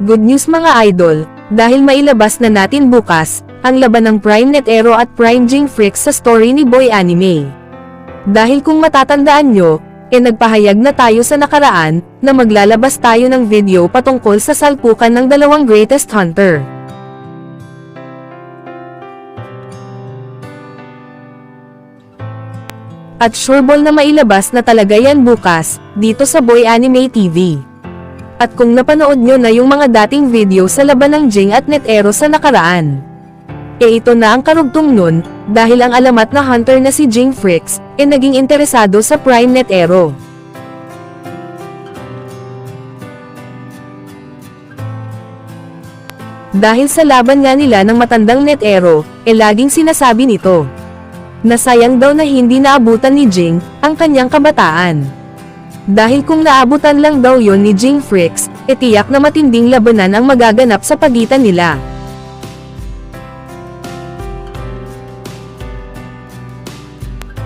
Good news mga idol, dahil mailabas na natin bukas, ang laban ng Prime Net Ero at Prime Jing Freaks sa story ni Boy Anime. Dahil kung matatandaan nyo, e nagpahayag na tayo sa nakaraan, na maglalabas tayo ng video patungkol sa salpukan ng dalawang greatest hunter. At sureball na mailabas na talaga yan bukas, dito sa Boy Anime TV. At kung napanood nyo na yung mga dating video sa laban ng Jing at Netero sa nakaraan. E ito na ang karugtong nun, dahil ang alamat na hunter na si Jing Fricks, e naging interesado sa Prime Netero. Dahil sa laban nga nila ng matandang Netero, e laging sinasabi nito. Nasayang daw na hindi naabutan ni Jing, ang kanyang kabataan. Dahil kung naabutan lang daw yon ni Jing Fricks, etiyak na matinding labanan ang magaganap sa pagitan nila.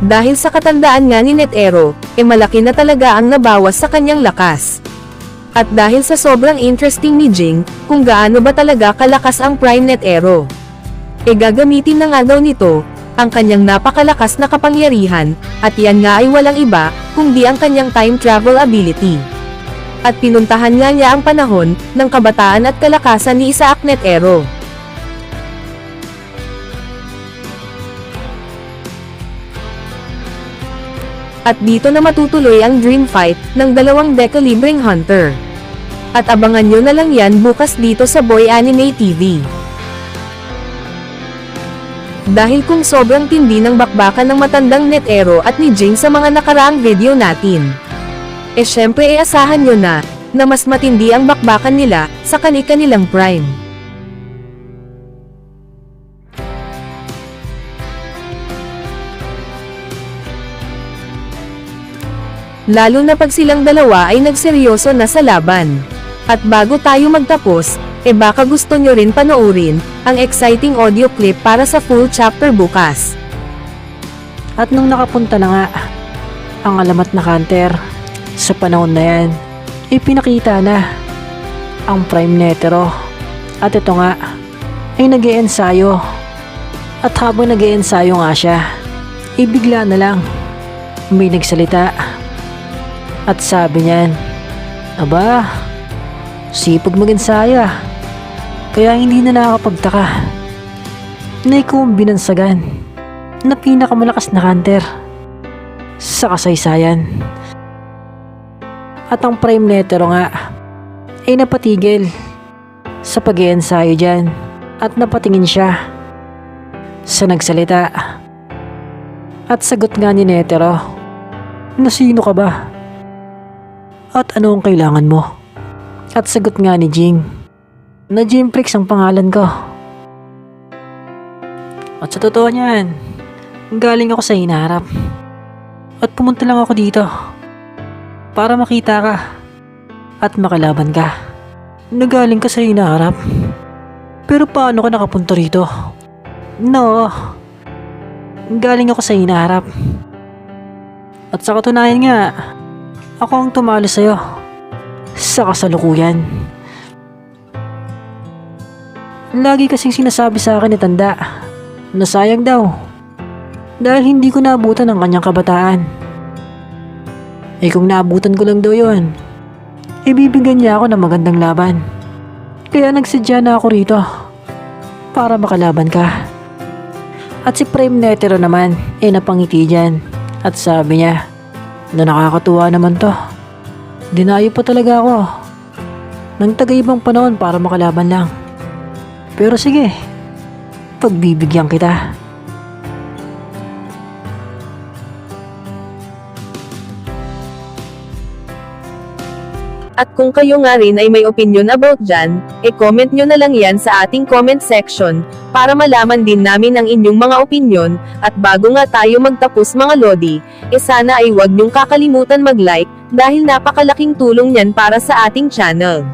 Dahil sa katandaan nga ni Netero, e malaki na talaga ang nabawas sa kanyang lakas. At dahil sa sobrang interesting ni Jing, kung gaano ba talaga kalakas ang Prime Netero. E gagamitin na nga daw nito, ang kanyang napakalakas na kapangyarihan, at yan nga ay walang iba, kundi ang kanyang time travel ability. At pinuntahan nga niya ang panahon, ng kabataan at kalakasan ni Isaac Netero. At dito na matutuloy ang dream fight, ng dalawang Decalibreng Hunter. At abangan nyo na lang yan bukas dito sa Boy Anime TV. Dahil kung sobrang tindi ng bakbakan ng matandang Netero at ni Jing sa mga nakaraang video natin. E syempre e asahan nyo na, na mas matindi ang bakbakan nila, sa kani-kanilang prime. Lalo na pag silang dalawa ay nagseryoso na sa laban. At bago tayo magtapos, e baka gusto nyo rin panoorin, ang exciting audio clip para sa full chapter bukas. At nung nakapunta na nga, ang alamat na counter, sa panahon na yan, ipinakita na ang Prime Netero. At ito nga, ay nag ensayo At habang nag ensayo nga siya, ibigla na lang, may nagsalita. At sabi niyan, Aba, sipag mag-ensaya. Kaya hindi na nakakapagtaka na ikaw ang binansagan na pinakamalakas na hunter sa kasaysayan. At ang prime netero nga ay napatigil sa pag ensayo dyan at napatingin siya sa nagsalita. At sagot nga ni Netero, na sino ka ba? At ano ang kailangan mo? At sagot nga ni Jing, na Jim Prix ang pangalan ko. At sa totoo niyan, galing ako sa hinaharap. At pumunta lang ako dito para makita ka at makalaban ka. Nagaling ka sa hinaharap. Pero paano ka nakapunta rito? No, galing ako sa hinaharap. At sa katunayan nga, ako ang tumalo sa'yo sa kasalukuyan. Lagi kasing sinasabi sa akin ni Tanda na sayang daw dahil hindi ko naabutan ang kanyang kabataan. Eh kung naabutan ko lang daw yon, ibibigyan niya ako ng magandang laban. Kaya nagsadya na ako rito para makalaban ka. At si Prime Netero naman eh napangiti dyan at sabi niya na nakakatuwa naman to. Dinayo pa talaga ako ng tagaibang panahon para makalaban lang. Pero sige, pagbibigyan kita. At kung kayo nga rin ay may opinion about dyan, e-comment nyo na lang yan sa ating comment section, para malaman din namin ang inyong mga opinion, at bago nga tayo magtapos mga lodi, e sana ay huwag nyong kakalimutan mag-like, dahil napakalaking tulong yan para sa ating channel.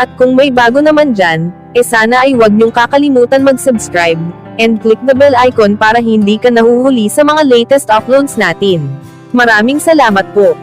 At kung may bago naman dyan, e sana ay huwag nyong kakalimutan mag-subscribe, and click the bell icon para hindi ka nahuhuli sa mga latest uploads natin. Maraming salamat po!